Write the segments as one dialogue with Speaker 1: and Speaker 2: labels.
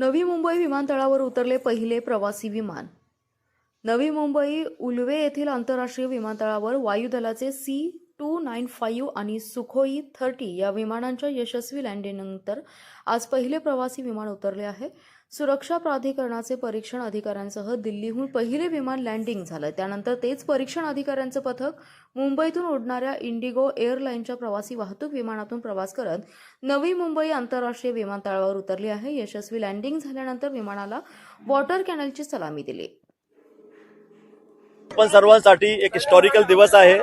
Speaker 1: नवी मुंबई विमानतळावर उतरले पहिले प्रवासी विमान. नवी मुंबई उलवे येथील आंतरराष्ट्रीय विमानतळावर वायुदलाचे सी. टू नाईन फाईव्ह आणि सुखोई थर्टी या विमानांच्या यशस्वी लँडिंगनंतर आज पहिले प्रवासी विमान उतरले आहे. सुरक्षा प्राधिकरणाचे परीक्षण अधिकाऱ्यांसह दिल्लीहून पहिले विमान लँडिंग झालं. त्यानंतर तेच परीक्षण अधिकाऱ्यांचं पथक मुंबईतून उडणाऱ्या इंडिगो एअरलाईनच्या प्रवासी वाहतूक विमानातून प्रवास करत नवी मुंबई आंतरराष्ट्रीय विमानतळावर उतरली आहे. यशस्वी लँडिंग झाल्यानंतर विमानाला वॉटर कॅनलची सलामी दिली.
Speaker 2: पण सर्वांसाठी एक हिस्टॉरिकल दिवस आहे.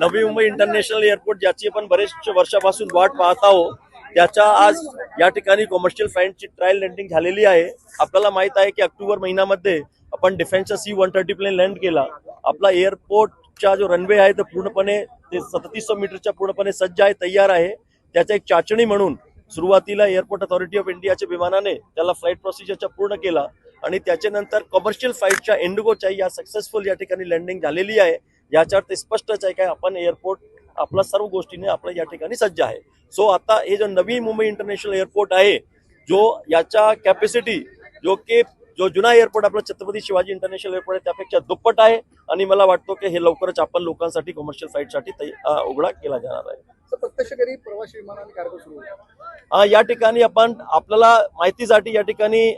Speaker 2: नवी मुंबई इंटरनॅशनल एअरपोर्ट ज्याची आपण बरेच वर्षापासून वाट पाहत आहोत त्याच्या आज या ठिकाणी कमर्शियल फ्लाईटची ट्रायल लँडिंग झालेली आहे. आपल्याला माहीत आहे की ऑक्टोबर महिन्यामध्ये आपण डिफेन्सचा C one thirty plane land केला. आपला एअरपोर्टचा जो रनवे आहे तो पूर्णपणे ते सदतीसशे मीटरच्या पूर्णपणे सज्ज आहे तयार आहे. त्याचा एक चाचणी म्हणून सुरुवातीला एअरपोर्ट अथॉरिटी ऑफ इंडियाच्या विमानाने त्याला फ्लाईट प्रोसिजरच्या पूर्ण केला. आणि त्याच्यानंतर कमर्शियल फ्लाईटच्या इंडिगोच्या या सक्सेसफुल या ठिकाणी लँडिंग झालेली आहे. याच्यावर ते स्पष्टच आहे काय आपण एअरपोर्ट आपला सर्व गोष्टीने आपलं या ठिकाणी सज्ज आहे. सो आता हे जो नवी मुंबई इंटरनॅशनल एअरपोर्ट आहे जो याच्या कॅपॅसिटी जो की जो जुना एअरपोर्ट आपला छत्रपती शिवाजी इंटरनॅशनल एअरपोर्ट आहे त्यापेक्षा दुप्पट आहे. आणि मला वाटतो की हे लवकरच आपण लोकांसाठी कमर्शियल फ्लाईटसाठी अं, उघडा केला जाणार आहे.
Speaker 3: प्रवासी
Speaker 2: या ठिकाणी आपण आपल्याला माहितीसाठी या ठिकाणी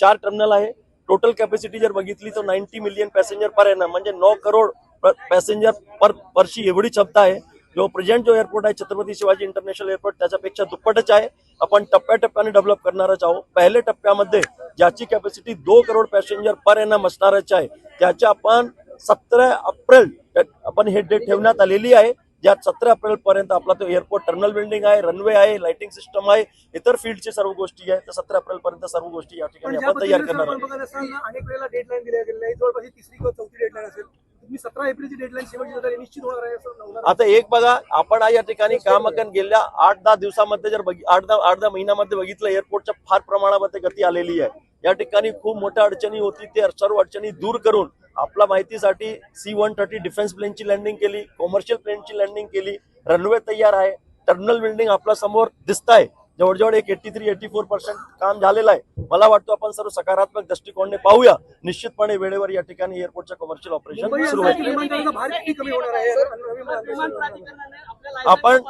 Speaker 2: चार टर्मिनल आहे. टोटल कॅपॅसिटी जर बघितली तर नाईन्टी मिलियन पॅसेंजर पर आहे म्हणजे नऊ करोड पॅसेंजर पर वर्षी एवढी क्षमता आहे. जो प्रेझेंट जो एअरपोर्ट आहे छत्रपती शिवाजी इंटरनॅशनल एअरपोर्ट त्याच्यापेक्षा दुप्पटच आहे. आपण टप्प्याटप्प्याने डेव्हलप करणारच आहोत. पहिल्या टप्प्यामध्ये ज्याची कॅपॅसिटी दो करोड पॅसेंजर पर एनम असणारच आहे. त्याच्या आपण सतरा एप्रिल आपण हे डेट ठेवण्यात आलेली आहे. ज्यात सतरा एप्रिल पर्यंत आपला तो एअरपोर्ट टर्मिनल बिल्डिंग आहे रनवे आहे लाइटिंग सिस्टम आहे इतर फील्डची सर्व गोष्टी आहे. तर सतरा एप्रिल पर्यंत सर्व गोष्टी या ठिकाणी आपण तयार करणार आहोत.
Speaker 3: तुम्ही सतरा एप्रिलची डेडलाईन शेवटची निश्चित होणार आहे असं
Speaker 2: आता एक बघा आपण या ठिकाणी कामाकन गेल्या आठ दहा दिवसामध्ये जर आठ दहा आठ दहा महिन्यामध्ये बघितलं एअरपोर्टच्या फार प्रमाणामध्ये गती आलेली आहे. या ठिकाणी खूप मोठ्या अडचणी होती ते सर्व अडचणी दूर करून आपल्या माहितीसाठी सी वन थर्टी डिफेन्स प्लेनची लँडिंग केली कमर्शियल प्लेनची लँडिंग केली रनवे तयार आहे टर्मिनल बिल्डिंग आपल्यासमोर दिसत आहे जवळजवळ एक eighty three eighty four percent काम झालेलं आहे. मला वाटतं आपण सर्व सकारात्मक दृष्टिकोनाने पाहूया. निश्चितपणे वेळेवर या ठिकाणी एअरपोर्टचं कमर्शियल ऑपरेशन सुरू होईल. आपण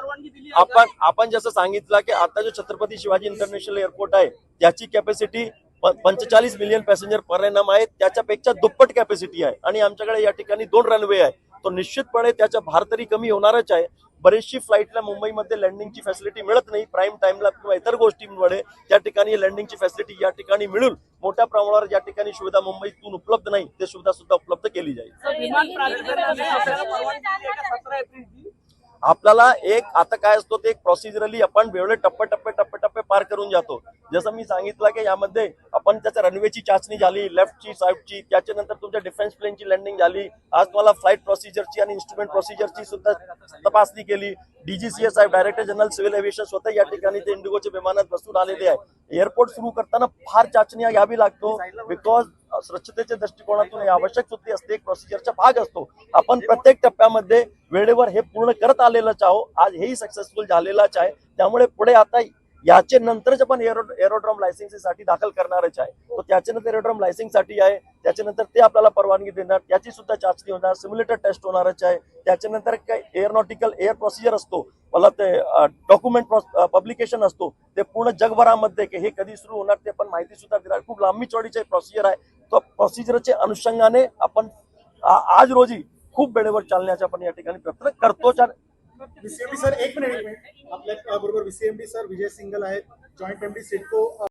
Speaker 2: आपण आपण जसं सांगितलं की आता जो छत्रपती शिवाजी इंटरनॅशनल एअरपोर्ट आहे त्याची कॅपॅसिटी पंचेचाळीस मिलियन पॅसेंजर पर एनम आहे त्याच्यापेक्षा दुप्पट कॅपॅसिटी आहे. आणि आमच्याकडे या ठिकाणी दोन रनवे आहे. तो निश्चितपणे त्याचा भार तरी कमी होणारच आहे. बरेचशी फ्लाईटला मुंबईमध्ये लँडिंगची फॅसिलिटी मिळत नाही. प्राईम टाईमला किंवा इतर गोष्टींमुळे त्या ठिकाणी लँडिंगची फॅसिलिटी या ठिकाणी मिळून मोठ्या प्रमाणावर या ठिकाणी सुविधा मुंबईतून उपलब्ध नाही ते सुविधा सुद्धा उपलब्ध केली जाईल.
Speaker 4: विमान प्राधिकरणाने आपल्याला
Speaker 2: एक आता काय असतो ते एक प्रोसिजरली आपण वेगळे टप्पे टप्पे टप्पे टप्पे पार करून जातो. जसं मी सांगितलं की यामध्ये आपण त्याच्या रनवेची चाचणी झाली लेफ्टची साईडची त्याच्यानंतर तुमच्या डिफेन्स प्लेनची लँडिंग झाली. आज तुम्हाला फ्लाईट प्रोसिजरची आणि इन्स्ट्रुमेंट प्रोसिजरची सुद्धा तपासणी केली. डीजीसीए साहेब डायरेक्टर जनरल सिव्हिल एव्हिएशन स्वतः या ठिकाणी ते इंडिगोच्या विमानात बसून आलेले आहे. एअरपोर्ट सुरू करताना फार चाचण्या घ्यावी लागतो बिकॉज स्वच्छतेच्या दृष्टिकोनातून आवश्यक सुद्धा असते. एक प्रोसिजरचा भाग असतो. आपण प्रत्येक टप्प्यामध्ये वेळेवर हे पूर्ण करत आलेलंच आहो आज हेही सक्सेसफुल झालेलंच आहे. त्यामुळे पुढे आता याचे नंतरच आपण एरो एरोड्रॉम लायसन्सीसाठी दाखल करणारच आहे. तो त्याच्यानंतर एरोड्रॉम लायसन्ससाठी आहे. त्याच्यानंतर ते आपल्याला परवानगी देणार. त्याची सुद्धा चाचणी होणार. सिम्युलेटर टेस्ट होणारच आहे. त्याच्यानंतर काही एअरनॉटिकल एअर प्रोसिजर असतो. मला ते डॉक्युमेंट पब्लिकेशन असतो. ते पूर्ण जगभरामध्ये की हे कधी सुरू होणार ते पण माहिती सुद्धा देणार. खूप लांबी चौडीचे प्रोसिजर आहे. तो प्रोसिजरच्या अनुषंगाने आपण आज रोजी खूप वेळेवर चालण्याचा आपण या ठिकाणी प्रयत्न करतोच
Speaker 5: विसीएमडी सर एक मिनिट एक मिनिट आपल्या बरोबर विसीएमडी सर विजय सिंगल आहेत. Joint MD CIDCO